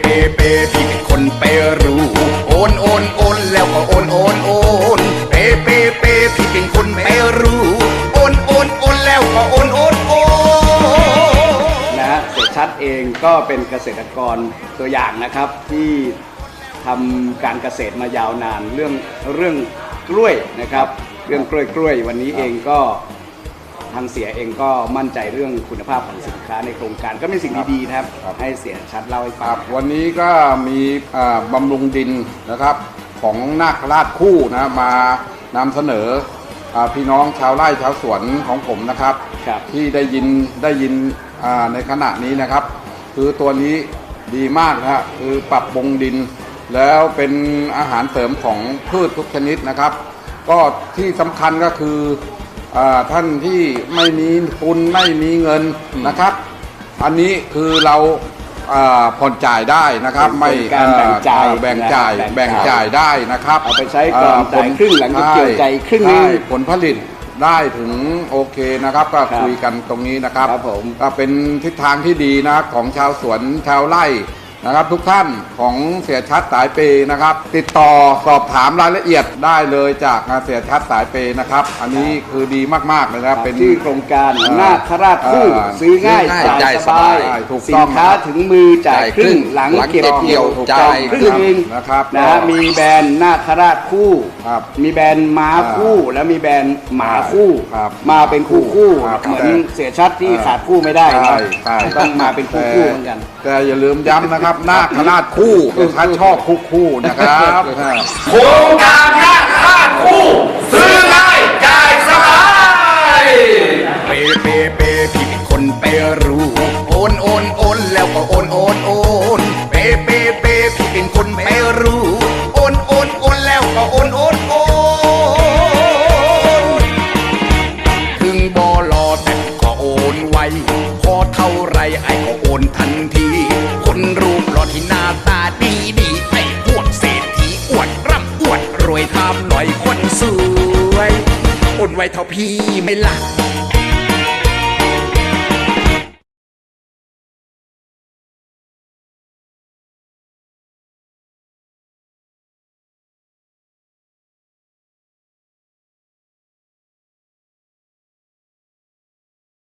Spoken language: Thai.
เปเปพี่เป็นคนเปรูโอนโอนโอนแล้วก็โอนโอนโอนเปเปเปพี่เป็นคนเปรูโอนโอนโอนแล้วก็โอนโอนโอนนะฮะเสีชัดเองก็เป็นเกษตรกรตัวอย่างนะครับที่ทำการเกษตรมายาวนานเรื่องเรื่องกล้วยนะครับ เรื่องกล้วยกล้วยวันนี้เองก็ ทางเสียเองก็มั่นใจเรื่องคุณภาพของสินค้าในโครงการก็เป็นสิ่งดีๆนะครับครับให้เสียชัดเล่าให้คฟัรังบวันนี้ก็มีอ่าบำรุงดินนะครับของนาคราชคู่นะมานำเสนออาพี่น้องชาวไร่ชาวสวนของผมนะครับ ครับ ที่ได้ยินได้ยินอ่าในขณะนี้นะครับ คือตัวนี้ดีมากนะฮะคือปรับปรุงดิน แล้วเป็นอาหารเสริมของพืชทุกชนิดนะครับ ก็ที่สำคัญก็คืออา ท่านที่ไม่มีทุนไม่มีเงินนะครับ อันนี้คือเราอ่าผ่อนจ่ายได้นะครับเป็นไม่การแบ่งจ่ายเอ่อแบ่งจ่ายนะแบ่งจ่ายได้นะครับเอาไปใช้ก่อนอ่จ่ายครึ่งหลังจากเกี่ยวใจครึ่งหนึ่งใช่ผลผลิตได้ถึงโอเคนะครับ ก็ครับคุยกันตรงนี้นะครับครับผมก็เป็นทิศทางที่ดีนะครับของชาวสวนชาวไร่ นะครับทุกท่านของเสียชัดสายเปย์นะครับ ติดต่อสอบถามรายละเอียดได้เลยจากเสียชัดสายเปย์นะครับ อันนี้คือดีมากๆเลยนะครับเป็น ชื่อโครงการเอ่อนาคราชคู่เอ่อซื้อง่ายซื้อง่ายจ่ายสบายจ่ายสบายถูกสิต้นองค้าครับถึงมือจ่ายครึ่งจ่ายครึ่งหลังหลังเก็บเก็บเกี่เกี่ยยววถูกจ่าต้องยครึ่งหนึงนะครับนะฮะก็มีแบรนด์นาคราชคู่ ครับมีแบรนด์ม้าคู่แล้วมีแบรนด์หมาคู่ ครับมาเป็นคู่คู่ครับเหมือนแต่เสียชัดที่เออ ขาดคู่ไม่ได้นะใช่ใช่ต้องมาเป็นคู่คู่เหมือนกัน แต่อย่าลืมย้ำนะครับนาคราชคู่ท่านชอบคู่คู่นะครับโครงการนาคราชคู่ซื้อง่ายจ่ายสบายเปเปเปพี่เป็นคนเปรูโอนโอนโอนแล้วก็โอนโอนโอนเปเปเปพี่เป็นคนเปรูโอนโอนโอนแล้วก็โอนโอนโอนถึงบอรอแต่ก็โอนไวพอเท่าไรไอ้ก็โอนทันที ไวเท่าพี่ไม่ล่ะ